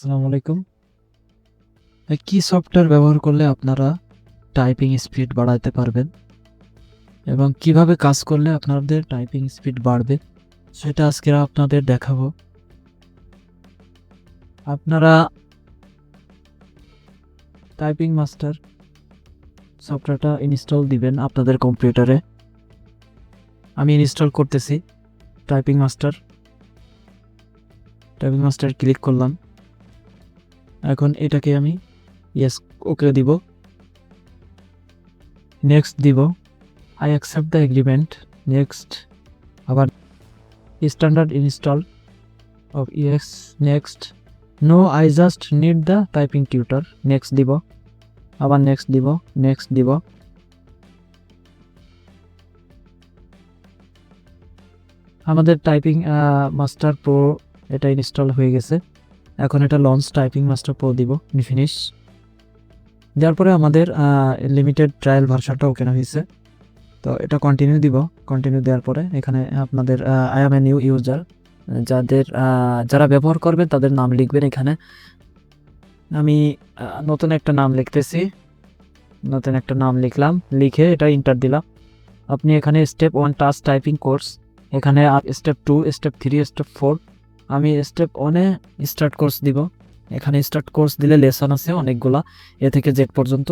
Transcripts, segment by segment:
আসসালামু আলাইকুম। কি সফটওয়্যার ব্যবহার করলে আপনারা টাইপিং স্পিড বাড়াতে পারবেন? এবং কীভাবে কাজ করলে আপনাদের টাইপিং স্পিড বাড়বে? সেটা আজকে আপনাদের দেখাবো। আপনারা টাইপিং মাস্টার সফটওয়্যারটা ইনস্টল দিবেন আপনাদের কম্পিউটারে। আমি ইনস্টল করতেছি typing master typing master click করলাম। এখন এটাকে আমি ইয়েস ওকে দিব। নেক্সট দিব I accept the agreement next আবার standard install of yes next no I just need the typing tutor next দিব, আবার নেক্সট দিব নেক্সট দিব। আমাদের টাইপিং মাস্টার প্রো এটা ইনস্টল হয়ে গেছে। এখন এটা লঞ্চ টাইপিং মাস্টার প্রো দিব ফিনিশ দেওয়ার পরে আমাদের লিমিটেড ট্রায়াল ভার্সানটাও কেনা হয়েছে। তো এটা কন্টিনিউ দিব কন্টিনিউ দেওয়ার পরে এখানে আপনাদের I am a new user যাদের যারা ব্যবহার করবেন তাদের নাম লিখবেন এখানে। আমি নতুন একটা নাম লিখতেছি। নতুন একটা নাম লিখলাম, লিখে এটা ইন্টার দিলাম। আপনি এখানে step one touch typing course এখানে step two step three step four আমি স্টেপ ওয়ানে স্টার্ট কোর্স দিব। এখানে স্টার্ট কোর্স দিলে লেসন আছে অনেকগুলা। এ থেকে জেড পর্যন্ত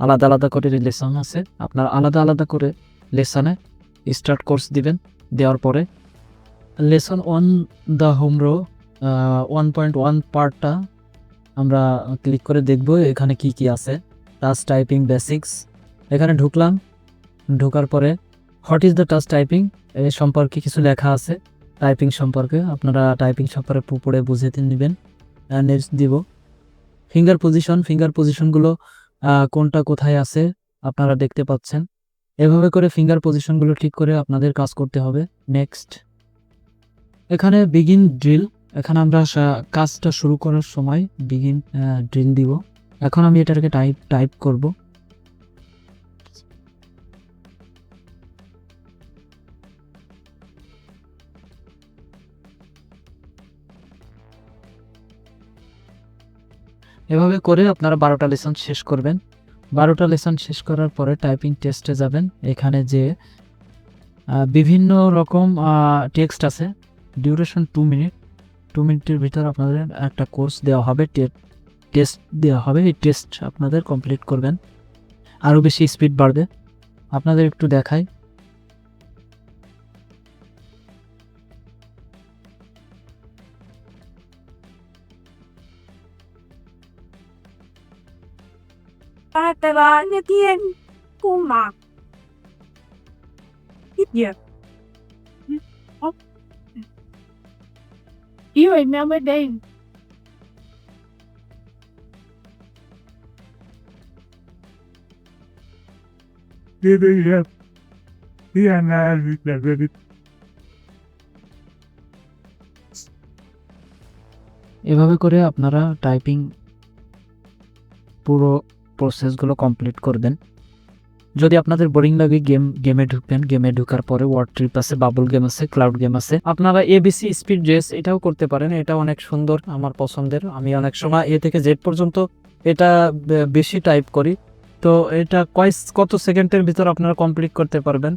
আলাদা আলাদা করে লেসন আছে। আপনার আলাদা আলাদা করে লেসনে স্টার্ট কোর্স দিবেন। দেওয়ার পরে lesson one the home row one point one পার্টটা আমরা ক্লিক করে দেখব এখানে কি কি আছে। টাচ টাইপিং বেসিক্স এখানে ঢুকলাম। ঢোকার পরে what is the touch typing এ সম্পর্কে কিছু লেখা আছে। টাইপিং সম্পর্কে, আপনারা টাইপিং সম্পর্কে পড়ে বুঝে নেবেন। নেক্সট দিব। ফিঙ্গার পজিশন ফিঙ্গার পজিশনগুলো কোনটা কোথায় আছে, আপনারা দেখতে পাচ্ছেন। এভাবে করে ফিঙ্গার পজিশনগুলো ঠিক করে আপনাদের কাজ করতে হবে। নেক্সট এখানে বিগিন ড্রিল এখানে আমরা কাজটা শুরু করার সময় বিগিন ড্রিল দিব। এখন আমি এটাকে টাইপ টাইপ করব। এভাবে করে আপনারা বারোটা লেসন শেষ করবেন। বারোটা লেসন শেষ করার পরে টাইপিং টেস্টে যাবেন। এখানে যে বিভিন্ন রকম টেক্সট আছে। ডিউরেশন টু মিনিট টু মিনিটের ভিতর আপনাদের একটা কোর্স দেওয়া হবে। টেস্ট দেওয়া হবে। এই টেস্ট আপনাদের কমপ্লিট করবেন। আরও বেশি স্পিড বাড়বে। আপনাদের একটু দেখাই। Te va de bien, Puma. Yeah. You remember them? Yeah, yeah, yeah, এভাবে করে আপনারা টাইপিং পুরো প্রসেসগুলো কমপ্লিট করবেন যদি আপনাদের বোরিং লাগে গেম গেমে ঢুকবেন গেমে ঢুকার পরে ওয়ার্ড ট্রিপ আছে বাবল গেম আছে ক্লাউড গেম আছে। আপনারা এবিসি স্পিড ড্রেস এটাও করতে পারেন এটা অনেক সুন্দর আমার পছন্দের। আমি অনেক সময় এ থেকে জেড পর্যন্ত এটা বেশি টাইপ করি। তো এটা কয় কত সেকেন্ডের ভিতর আপনারা কমপ্লিট করতে পারবেন।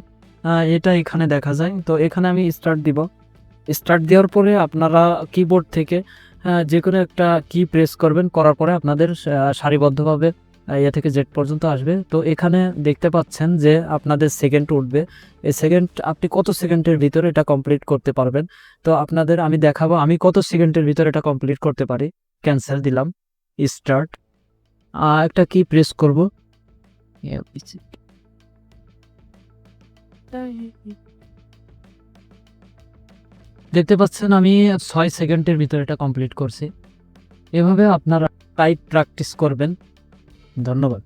এটা এখানে দেখা যায়। তো এখানে আমি স্টার্ট দিব। স্টার্ট দেওয়ার পরে আপনারা কিবোর্ড থেকে যে কোনো একটা কি প্রেস করবেন, করার পরে আপনাদের সারিবদ্ধভাবে এ থেকে জেড পর্যন্ত আসবে। তো এখানে দেখতে পাচ্ছেন যে আপনাদের সেকেন্ড উঠবে। এই সেকেন্ড আপনি কত সেকেন্ডের ভিতরে এটা কমপ্লিট করতে পারবেন? তো আপনাদের আমি দেখাবো, আমি কত সেকেন্ডের ভিতরে এটা কমপ্লিট করতে পারি? ক্যান্সেল দিলাম স্টার্ট একটা কি প্রেস করব। দেখতে পাচ্ছেন আমি ছয় সেকেন্ডের ভিতরে এটা কমপ্লিট করছি। এভাবে আপনারা টাইপ প্র্যাকটিস করবেন। ধন্যবাদ।